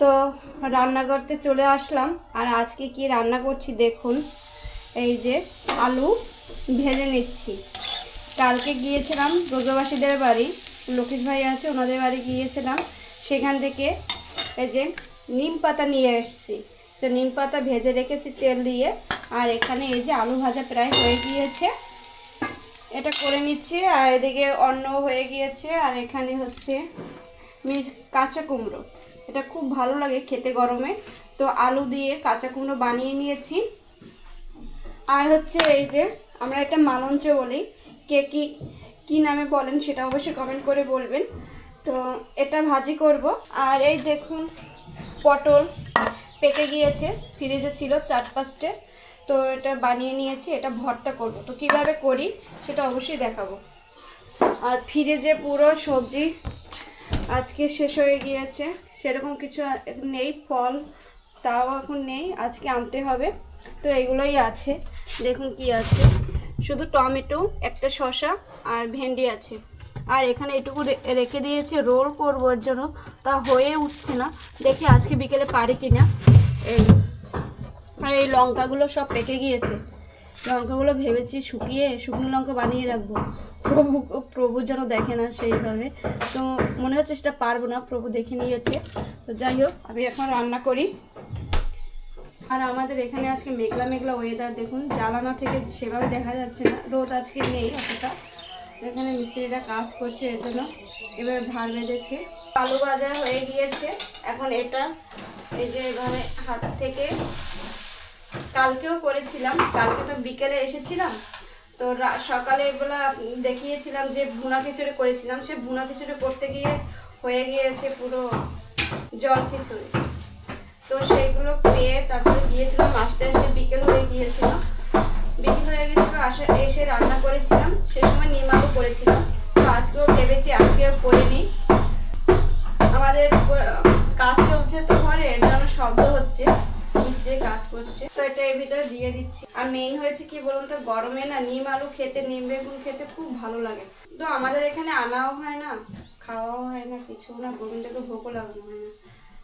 তো রান্না করতে চলে আসলাম। আর আজকে কি রান্না করছি দেখুন। এই যে আলু ভেজে নিচ্ছি। কালকে গিয়েছিলাম ব্রজবাসীদের বাড়ি। লোকেশ ভাই আছে, ওনাদের বাড়ি গিয়েছিলাম। সেখান থেকে এই যে নিম পাতা নিয়ে এসেছি। তো নিম পাতা ভেজে রেখেছি তেল দিয়ে। আর এখানে এই যে আলু ভাজা প্রায় হয়ে গিয়েছে। এটা করে নিচ্ছি। আর এদিকে অন্ন হয়ে গিয়েছে। আর এখানে হচ্ছে কাঁচা কুমড়ো। এটা খুব ভালো লাগে খেতে গরমে। তো আলু দিয়ে কাঁচা কুমড়ো বানিয়ে নিয়েছি। আর হচ্ছে এই যে আমরা এটা মালঞ্চ বলি, কে কি, কী নামে বলেন সেটা অবশ্যই কমেন্ট করে বলবেন। তো এটা ভাজি করব। আর এই দেখুন, পটল পেকে গিয়েছে, ফ্রিজে ছিল চার পাঁচটে। তো এটা বানিয়ে নিয়েছি, এটা ভর্তা করব। তো কীভাবে করি সেটা অবশ্যই দেখাবো। আর ফ্রিজে পুরো সবজি আজকে শেষ হয়ে গিয়েছে। সেরকম কিছু নেই, ফল তাও এখন নেই, আজকে আনতে হবে। তো এগুলোই আছে। দেখুন কি আছে। শুধু টমেটো, একটা শসা আর ভেন্ডি আছে। আর এখানে এটুকু রেখে দিয়েছে, রোল করবার জন্য। তা হয়ে উঠছে না। দেখি আজকে বিকেলে পারি কিনা। এই, আর এই লঙ্কাগুলো সব পেকে গিয়েছে। লঙ্কাগুলো ভেবেছি শুকিয়ে শুকনো লঙ্কা বানিয়ে রাখব। প্রভু প্রভু যেন দেখে না সেইভাবে। তো মনে হচ্ছে সেটা পারব না, প্রভু দেখে নিয়েছে। তো যাই হোক, আমি এখন রান্না করি। আর আমাদের এখানে আজকে মেঘলা মেঘলা ওয়েদার দেখুন, জ্বালানা থেকে সেভাবে দেখা যাচ্ছে না। রোদ আজকে নেই অতটা। এখানে মিস্ত্রিরা কাজ করছে এর জন্য। এবার ভার বেঁধেছে। আলু ভাজা হয়ে গিয়েছে। এখন এটা, এই যে এভাবে হাত থেকে, কালকেও করেছিলাম। কালকে তো বিকেলে এসেছিলাম। তো রা- সকালে এগুলা দেখিয়েছিলাম যে ভুনা খিচুড়ি করেছিলাম, সে ভুনা খিচুড়ি করতে গিয়ে হয়ে গিয়েছে পুরো জল খিচুড়ি। তো সেইগুলো পেয়ে তারপরে গিয়েছিলাম, আসতে আসতে বিকেল হয়ে গিয়েছিল। বিকেল হয়ে গিয়েছিল, আসে, এসে রান্না করেছিলাম, সে সময় নিমাগও করেছিলাম। তো আজকেও ভেবেছি আজকেও করে নিই আমাদের কাজ চলছে তো ঘরে, এর জন্য শব্দ হচ্ছে। মিস্ত্রি কাজ করছে। তো এটা এর ভিতরে দিয়ে দিচ্ছি। আর মেইন হয়েছে কি বলুন তো, গরমে না নিম আলু খেতে, নিম বেগুন খেতে খুব ভালো লাগে। তো আমাদের এখানে আনাও হয় না, খাওয়াও হয় না, কিছু না, গোবিন্দকে ভোগও লাগানো হয় না।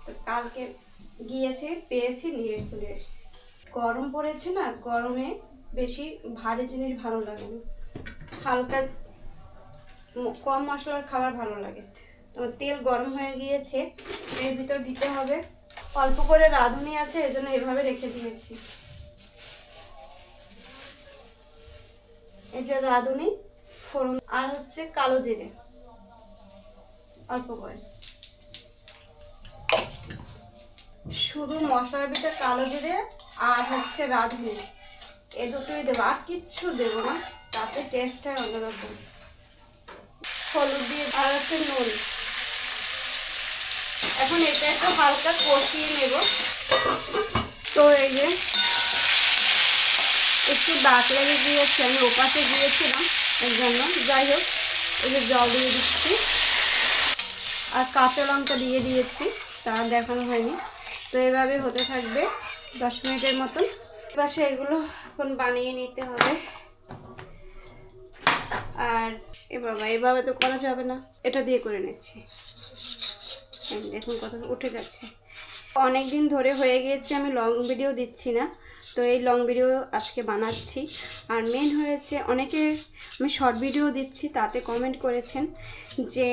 তো কালকে গিয়েছে, পেয়েছি, নিয়ে চলে এসেছি। গরম পড়েছে না, গরমে বেশি ভারী জিনিস ভালো লাগে না। হালকা কম মশলার খাবার ভালো লাগে। তোমার তেল গরম হয়ে গিয়েছে, এর ভিতর দিতে হবে। অল্প করে রাঁধুনি আছে, এজন্য এভাবে রেখে দিয়েছি। এই যে রাঁধুনি, ফোড়ন, আর হচ্ছে কালো জিরে, অল্প করে। শুধু মশলার ভিতরে কালো জিরে আর হচ্ছে রাঁধুনি, এ দুটোই দেবো। আর কিচ্ছু দেবো না, তাতে টেস্ট হয় অন্যরকম। হলুদ দিয়ে আর হচ্ছে নুন। এখন এটা একটু হালকা কষিয়ে নেব। তো এই যে একটু দাঁত লেগে গিয়েছে, আমি ওপাশে গিয়েছিলাম এর জন্য। যাই হোক, এই যে জল দিয়ে দিচ্ছি আর কাঁচা লঙ্কা দিয়ে দিয়েছি, তা দেখানো হয়নি। তো এভাবে হতে থাকবে দশ মিনিটের মতন। পাশে এগুলো এখন বানিয়ে নিতে হবে। আর এ বাবা, এভাবে তো করা যাবে না। এটা দিয়ে করে নিচ্ছি। দেখুন কত উঠে যাচ্ছে অনেক দিন ধরে হয়ে গিয়েছে, আমি লং ভিডিও দিচ্ছি না। তো এই লং ভিডিও আজকে বানাচ্ছি। আর মেন হয়েছে, অনেকে আমি শর্ট ভিডিও দিচ্ছি, তাতে কমেন্ট করেছেন যে,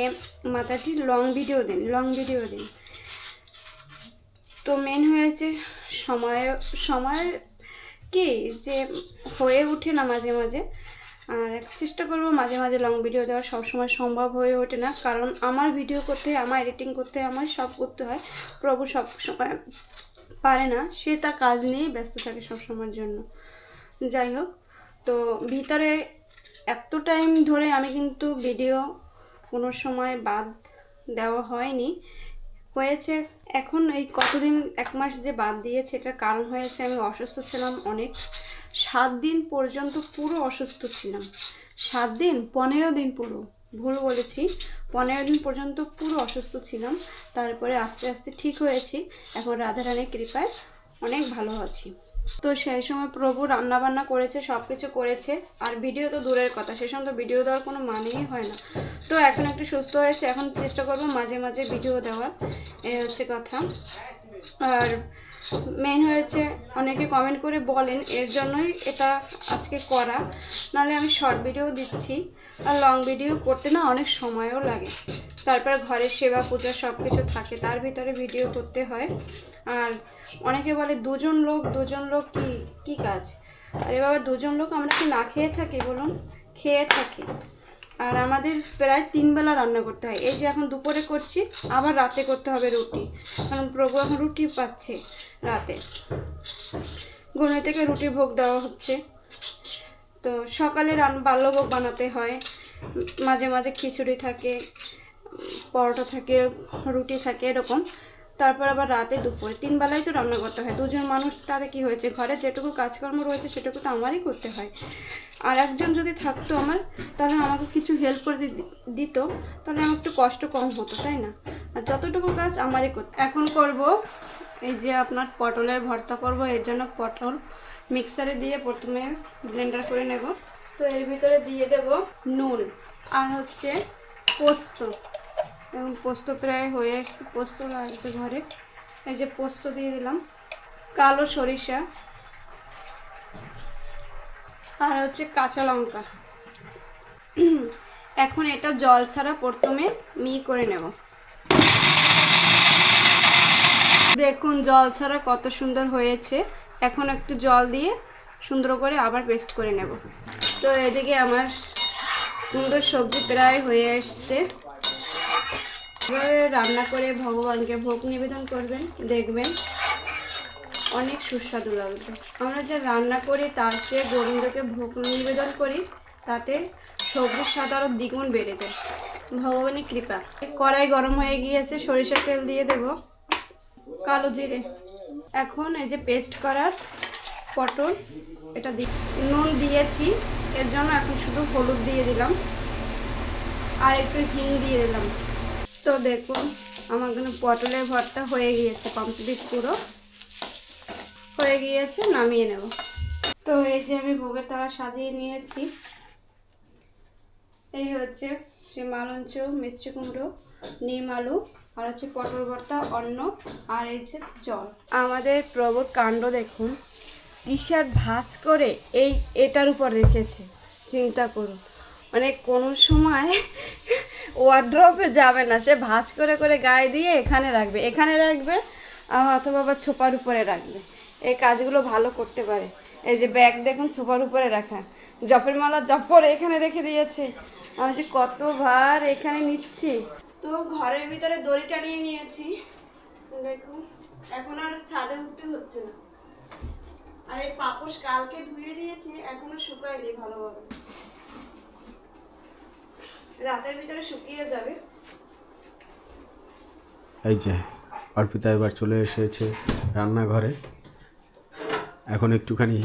মাতাজি লং ভিডিও দিন লং ভিডিও দিন। তো মেন হয়েছে সময় সময় কি? যে হয়ে ওঠে না মাঝে মাঝে। আর চেষ্টা করব মাঝে মাঝে লং ভিডিও দেওয়া সবসময় সম্ভব হয়ে ওঠে না। কারণ আমার ভিডিও করতে, আমার এডিটিং করতে আমার সব করতে হয়। প্রভু সব সময় পারে না। সে তার কাজ নিয়েই ব্যস্ত থাকে সব সময়ের জন্য। যাই হোক, তো ভিতরে এত টাইম ধরে আমি কিন্তু ভিডিও কোনো সময় বাদ দেওয়া হয়নি। হয়েছে। এখন এই কতদিন, এক মাস যে বাদ দিয়েছে, এটার কারণ হয়েছে আমি অসুস্থ ছিলাম অনেক। সাত দিন পর্যন্ত পুরো অসুস্থ ছিলাম। সাত দিন, পনেরো দিন পুরো, ভুল বলেছি। পনেরো দিন পর্যন্ত পুরো অসুস্থ ছিলাম। তারপরে আস্তে আস্তে ঠিক হয়েছি। এখন রাধারানীর কৃপায় অনেক ভালো আছি। তো সেই সময় প্রভু রান্না বান্না করেছে সব কিছু করেছে। আর ভিডিও তো দূরের কথা, সেই সময় তো ভিডিও দেওয়ার কোনো মানেই হয় না। তো এখন একটু সুস্থ হয়েছে, এখন চেষ্টা করব মাঝে মাঝে ভিডিও দেওয়ার এই হচ্ছে কথা। আর মেন হয়েছে অনেকে কমেন্ট করে বলেন, এর জন্যই এটা আজকে করা। নাহলে আমি শর্ট ভিডিও দিচ্ছি, আর লং ভিডিও করতে না অনেক সময়ও লাগে। তারপর ঘরের সেবা পূজা সব কিছু থাকে, তার ভিতরে ভিডিও করতে হয়। আর অনেকে বলে, দুজন লোক দুজন লোক কি কি কাজ? আরে বাবা, দুজন লোক আমরা কি না খেয়ে থাকি বলুন? খেয়ে থাকি। আর আমাদের প্রায় তিন বেলা রান্না করতে হয়। এই যে এখন দুপুরে করছি, আবার রাতে করতে হবে রুটি। কারণ প্রভু এখন রুটি পাচ্ছে রাতে। গুনে থেকে রুটি ভোগ দেওয়া হচ্ছে। তো সকালে রান বাল্যভোগ বানাতে হয়। মাঝে মাঝে খিচুড়ি থাকে, পরোটা থাকে, রুটি থাকে, এরকম। তারপর আবার রাতে দুপুরে তিন বেলায় তো রান্না করতে হয়। দুজন মানুষ, তাতে কি হয়েছে? ঘরে যেটুকু কাজকর্ম রয়েছে, সেটুকু তো আমারই করতে হয়। আর একজন যদি থাকতো আমার, তাহলে আমাকে কিছু হেল্প করে দিত। তাহলে আমার একটু কষ্ট কম হতো, তাই না? আর যতটুকু কাজ আমারই করতে এখন করব, এই যে আপনার পটলের ভর্তা করব, এর জন্য পটল মিক্সারে দিয়ে প্রথমে ব্লেন্ডার করে নেব। তো এর ভিতরে দিয়ে দেব নুন আর হচ্ছে পোস্ত। এবং পোস্ত প্রায় হয়ে এসছে পোস্ত লাগবে ঘরে। এই যে পোস্ত দিয়ে দিলাম। কালো সরিষা। আর হচ্ছে কাঁচা লঙ্কা। এখন এটা জল ছাড়া প্রথমে মি করে নেব। দেখুন, জল ছাড়া কত সুন্দর হয়েছে। এখন একটু জল দিয়ে সুন্দর করে আবার পেস্ট করে নেব। তো এদিকে আমার সুন্দর সবজি প্রায় হয়ে এসছে এভাবে রান্না করে ভগবানকে ভোগ নিবেদন করবেন, দেখবেন অনেক সুস্বাদু লাগবে। আমরা যে রান্না করি, তার চেয়ে গোবিন্দকে ভোগ নিবেদন করি, তাতে সবজির স্বাদ আরও দ্বিগুণ বেড়ে যায়। ভগবানের কৃপা। কড়াই গরম হয়ে গিয়েছে, সরিষার তেল দিয়ে দেব। কালো জিরে। এখন এই যে পেস্ট করার পটল, এটা নুন দিয়েছি, এর জন্য এখন শুধু হলুদ দিয়ে দিলাম। আর একটু হিং দিয়ে দিলাম। তো দেখুন, আমার কিন্তু পটলের ভর্তা হয়ে গিয়েছে কমপ্লিট পুরো। হয়ে গিয়েছে, নামিয়ে নেব। তো এই যে আমি ভোগের তালা সাজিয়ে নিয়েছি। এই হচ্ছে সে মালঞ্চ, মিষ্টি কুমড়ো, নিম আলু, আর হচ্ছে পটল ভর্তা, অন্ন, আর এই যে জল। আমাদের প্রবোধ কাণ্ড দেখুন। কিসের ভাস করে এই এটার উপর রেখেছে, চিন্তা করুন। মানে কোনো সময় ওয়ার্ড্রপে যাবে না। সে ভাঁজ করে করে গায়ে দিয়ে এখানে রাখবে। এখানে রাখবে অথবা আবার ছোপার উপরে রাখবে। এই কাজগুলো ভালো করতে পারে। এই যে ব্যাগ দেখুন, ছোপার উপরে রাখা। জপের মালা জপর এখানে রেখে দিয়েছে। আমি যে কতবার এখানে নিচ্ছি। তো ঘরের ভিতরে দড়ি টানিয়ে নিয়েছি। দেখুন, এখন আর ছাদে উঠতে হচ্ছে না। আর এই পাপোশ কালকে ধুয়ে দিয়েছি, এখনও শুকায়নি ভালোভাবে। রাতের ভিতরে শুকিয়ে যাবে। এই যে অর্পিতা এবার চলে এসেছে রান্নাঘরে। এখন একটুখানি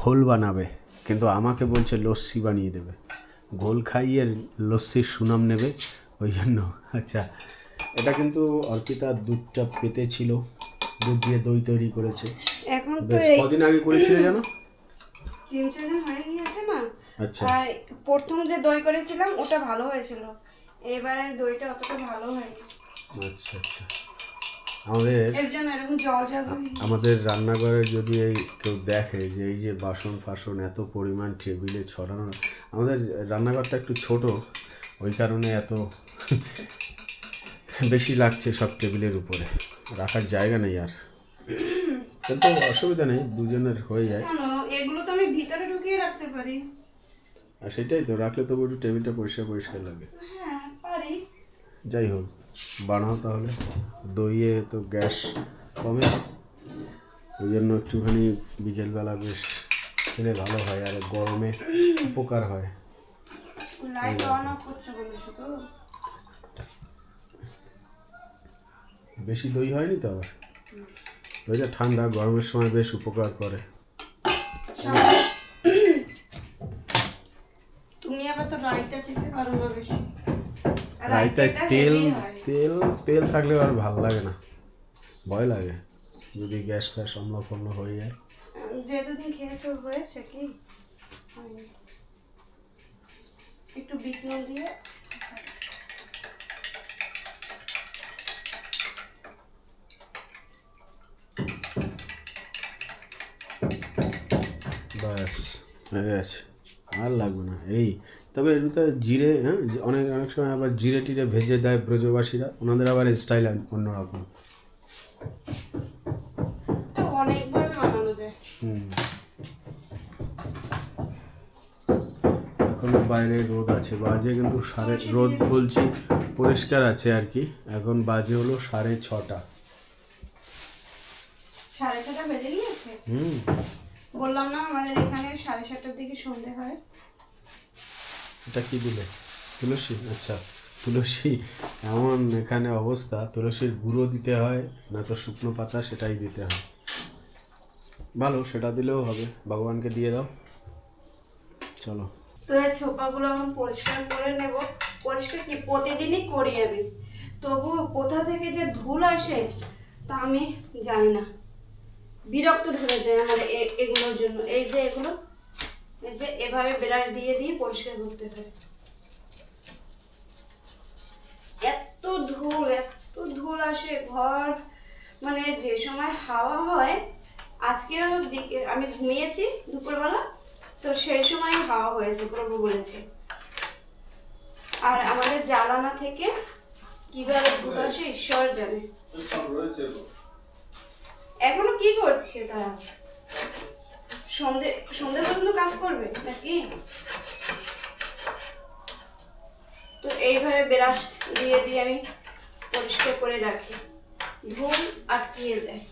ঘোল বানাবে কিন্তু আমাকে বলছে লস্যি বানিয়ে দেবে। ঘোল খাইয়ে লস্যির সুনাম নেবে ওই জন্য। আচ্ছা এটা কিন্তু অর্পিতা দুধটা পেতে ছিল দুধ দিয়ে দই তৈরি করেছে। এখন কদিন আগে করেছিল জানো? তিন চার দিন হয়ে গিয়েছে না? আচ্ছা। আর প্রথম যে দই করেছিলাম ওটা ভালো হয়েছিল। এবারের দইটা অতটা ভালো হয়নি। আচ্ছা আচ্ছা। আমাদের। আমাদের রান্নাঘরে যদি এই কেউ দেখে যে এই যে বাসন ফাসন এত পরিমাণ টেবিলে ছড়ানো আমাদের রান্নাঘরটা একটু ছোট ওই কারণে এত বেশি লাগছে সব টেবিলের উপরে। রাখার জায়গা নেই আর। কিন্তু অসুবিধা নেই দুজনের হয়ে যায় কেন এগুলো তো আমি ভিতরে ঢুকিয়ে রাখতে পারি। আর সেটাই তো রাখলে তবু একটু টেবিলটা পরিষ্কার পরিষ্কার লাগে। হ্যাঁ পারি। যাই হোক বানাও তাহলে। দইয়ে তো গ্যাস কমে। ওই জন্য একটুখানি বিকেলবেলা বেশ খেলে ভালো হয় আর গরমে উপকার হয়। বেশি দই হয়নি তো আবার? দইটা ঠান্ডা গরমের সময় বেশ উপকার করে সামনে- তুমি আবার তো রাইতা খেতে পারো না বেশি আর রাইতায় রাইতাটা তেল তেল তেল থাকলে আর ভালো লাগে না। ভয় লাগে। যদি গ্যাস ফ্যাস অম্ল ফম্ল হয়ে যায়। যে দুদিন খেয়েছো হয়েছে কি? একটু বিট নুন দিয়ে। ব্যাস হয়ে গেছে। আর লাগবে না। এই তবে এটাতে জিরে হ্যাঁ অনেক অনেক সময় আবার জিরে টিরে ভেজে দেয় ব্রজবাসীরা। ওনাদের আবার স্টাইল অন্যরকম। এটা অনেকভাবে বানানো যায়। হুম। এখনও বাইরে রোদ আছে। বাজে কিন্তু সাড়ে রোদ বলছি পরিষ্কার আছে আর কি। এখন বাজে হলো সাড়ে ছটা। সাড়ে ছটা বেজে গিয়েছে? হুম। বললাম না আমাদের এখানে সাড়ে সাতটার দিকে সন্ধে হয়। এটা কি দিলে? তুলসী? আচ্ছা তুলসী এমন এখানে অবস্থা, তুলসীর গুঁড়ো দিতে হয়, না তো শুকনো পাতা, সেটাই দিতে হয়। ভালো, সেটা দিলেও হবে। ভগবানকে দিয়ে দাও। চলো। তো এই ছোপাগুলো এখন পরিষ্কার করে নেব। পরিষ্কার কি? প্রতিদিনই করি আমি। তবুও কোথা থেকে যে ধুল আসে, তা আমি জানি না। বিরক্ত ধরে যায় আমার এগুলোর জন্য। এই যে এগুলো যে এভাবে ব্রাশ দিয়ে দিয়ে পরিষ্কার করতে হয়। এত ধুল এত ধুল আসে ঘর। মানে যে সময় হাওয়া হয় আজকেও আমি ঘুমিয়েছি দুপুরবেলা তো সেই সময় হাওয়া হয়েছে প্রভু বলেছে। আর আমাদের জ্বালানা থেকে কীভাবে ধুল আসে ঈশ্বর জানে। এখনও কি করছে তারা? সন্ধে সন্ধে পর্যন্ত কাজ করবে? নাকি? তো এইভাবে ব্রাশ দিয়ে দিয়ে আমি পরিষ্কার করে রাখি। ধুল আটকিয়ে যায়।